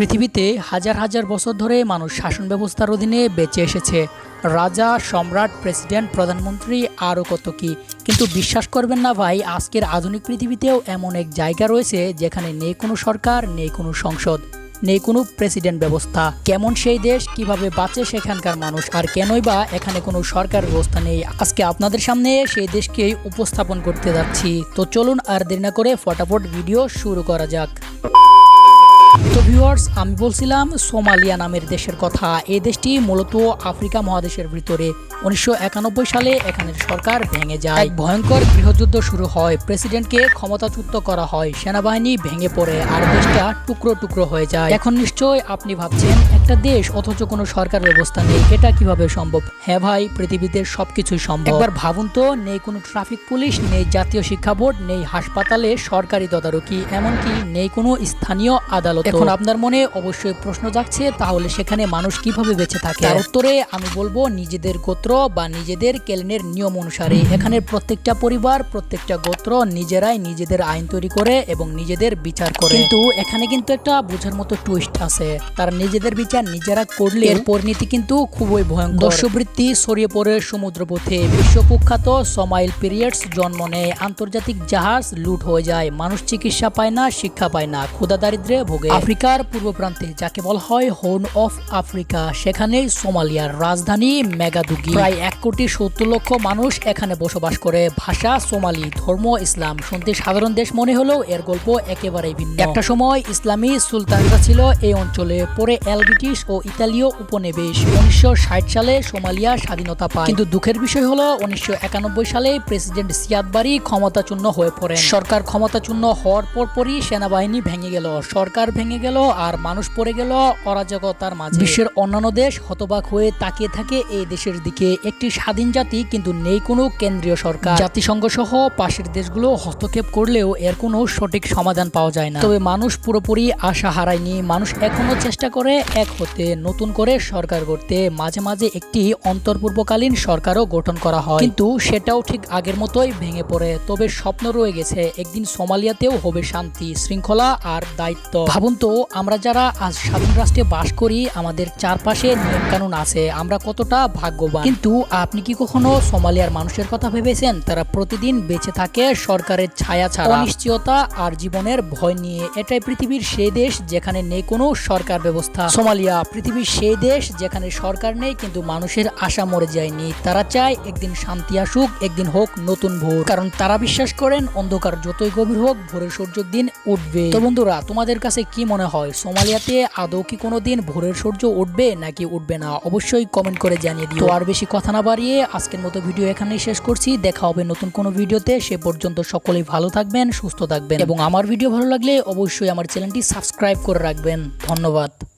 পৃথিবীতে হাজার হাজার বছর ধরে মানুষ শাসন ব্যবস্থার অধীনে বেঁচে এসেছে। রাজা, সম্রাট, প্রেসিডেন্ট, প্রধানমন্ত্রী, আরও কত কি। কিন্তু বিশ্বাস করবেন না ভাই, আজকের আধুনিক পৃথিবীতেও এমন এক জায়গা রয়েছে যেখানে নেই কোনো সরকার, নেই কোনো সংসদ, নেই কোনো প্রেসিডেন্ট ব্যবস্থা। কেমন সেই দেশ, কীভাবে বাঁচে সেখানকার মানুষ, আর কেনই বা এখানে কোনো সরকার ব্যবস্থা নেই। আজকে আপনাদের সামনে সেই দেশকেই উপস্থাপন করতে যাচ্ছি। তো চলুন আর দেরি না করে ফটাফট ভিডিও শুরু করা যাক। তো ভিউয়ার্স আমি বলছিলাম সোমালিয়া নামের দেশের কথা। এই দেশটি মূলত আফ্রিকা মহাদেশের ভিতরে। উনিশশো একানব্বই সালে এখানের সরকার ভেঙে যায়। ভয়ঙ্কর গৃহযুদ্ধ শুরু হয়। প্রেসিডেন্টকে ক্ষমতাচ্যুত করা হয়। সেনাবাহিনী ভেঙে পড়ে আর দেশটা টুকরো টুকরো হয়ে যায়। এখন নিশ্চয় আপনি ভাবছেন একটা দেশ অথচ কোনো সরকার ব্যবস্থা নেই। এটা কীভাবে সম্ভব? হ্যাঁ ভাই পৃথিবীতে সবকিছুই সম্ভব। একবার ভাবুন তো নেই কোনো ট্রাফিক পুলিশ নেই জাতীয় শিক্ষা বোর্ড নেই হাসপাতালে সরকারি তদারকি এমনকি নেই কোনো স্থানীয় আদালত। এখন আপনার মনে অবশ্যই প্রশ্ন জাগছে তাহলে সেখানে মানুষ কীভাবে বেঁচে থাকে? তার উত্তরে আমি বলব নিজেদের গোত্র বা নিজেদের কেলেনের নিয়ম অনুসারে। এখানে প্রত্যেকটা পরিবার প্রত্যেকটা গোত্র নিজেরাই নিজেদের আইন তৈরি করে এবং নিজেদের বিচার করে। কিন্তু এখানে কিন্তু একটা বোঝার মতো টুইস্ট আছে। তারা নিজেদের বিচার নিজেরা করলে এর পরিণতি কিন্তু খুবই ভয়ঙ্কর। দর্শবৃত্তি ছড়িয়ে পড়ে সমুদ্রপথে। বিশ্ব কুখ্যাত সমাইল পিরিয়ডস জন্ম নেয়। আন্তর্জাতিক জাহাজ লুট হয়ে যায়। মানুষ চিকিৎসা পায় না শিক্ষা পায় না। ক্ষুদা দারিদ্রে ভোগে আফ্রিকার পূর্ব প্রান্তে যাকে বলা হয় হোর্ন অফ আফ্রিকা সেখানে সোমালিয়ার রাজধানী মেগাদুগি। প্রায় এক কোটি সত্তর লক্ষ মানুষ এখানে বসবাস করে। ভাষা, সোমালি, ধর্ম, ইসলাম শুনতে সাধারণ দেশ মনে হলেও এর গল্প একেবারেই ভিন্ন। একটা সময় ইসলামী সুলতানরা ছিল এই অঞ্চলে। পরে এল ব্রিটিশ ও ইতালীয় উপনিবেশ উনিশশো ষাট সালে সোমালিয়া স্বাধীনতা পায়। কিন্তু দুঃখের বিষয় হলো, উনিশশো একানব্বই সালে প্রেসিডেন্ট সিয়াদ বারি ক্ষমতাচূন্য হয়ে পড়েন। সরকার ক্ষমতাচূন্য হওয়ার পরপরই সেনাবাহিনী ভেঙে গেল। সরকার ভেঙে গেল আর মানুষ পড়ে গেল অরাজকতার মাঝে। বিশ্বের অন্যান্য দেশ হতবাক হয়ে তাকিয়ে থাকে এই দেশের দিকে। একটি স্বাধীন জাতি কিন্তু নেই কোনো কেন্দ্রীয় সরকার। জাতিসংঘ সহ পাশের দেশগুলো হস্তক্ষেপ করলেও এর কোনো সঠিক সমাধান পাওয়া যায় না। তবে মানুষ পুরোপুরি আশা হারায়নি। মানুষ এখনও চেষ্টা করে এক হতে, নতুন করে সরকার করতে মাঝে মাঝে একটি অন্তর্পূর্বকালীন সরকারও গঠন করা হয়। কিন্তু সেটাও ঠিক আগের মতোই ভেঙে পড়ে। তবে স্বপ্ন রয়ে গেছে, একদিন সোমালিয়াতেও হবে শান্তি, শৃঙ্খলা আর দায়িত্ব। ভাবুন তো আমরা যারা আজ স্বাধীন রাষ্ট্রে বাস করি, আমাদের চারপাশে নিয়ম কানুন আছে, আমরা কতটা ভাগ্যবান। কিন্তু আপনি কি কখনো সোমালিয়ার মানুষের কথা ভেবেছেন? তারা প্রতিদিন বেঁচে থাকে সরকারের ছায়া ছাড়া। অনিশ্চয়তা আর জীবনের ভয় নিয়ে এটাই পৃথিবীর সেই দেশ যেখানে নেই কোনো সরকার ব্যবস্থা। সোমালিয়া পৃথিবীর সেই দেশ যেখানে সরকার নেই কিন্তু মানুষের আশা মরে যায়নি। তারা চায় একদিন শান্তি আসুক, একদিন হোক নতুন ভোর। কারণ তারা বিশ্বাস করেন, অন্ধকার যতই গভীর হোক, ভোরের সূর্য দিন উঠবে। তো বন্ধুরা, তোমাদের কাছে কি মনে হয়, সোমালিয়াতে আদৌ কি কোনো দিন ভোরের সূর্য উঠবে নাকি উঠবে না? অবশ্যই কমেন্ট করে জানিয়ে দিও। আর বেশি কথা না বাড়িয়ে আজকের মতো ভিডিও এখানেই শেষ করছি। দেখা হবে নতুন কোনো ভিডিওতে। সে পর্যন্ত সকলেই ভালো থাকবেন, সুস্থ থাকবেন। এবং আমার ভিডিও ভালো লাগলে অবশ্যই আমার চ্যানেলটি সাবস্ক্রাইব করে রাখবেন। ধন্যবাদ।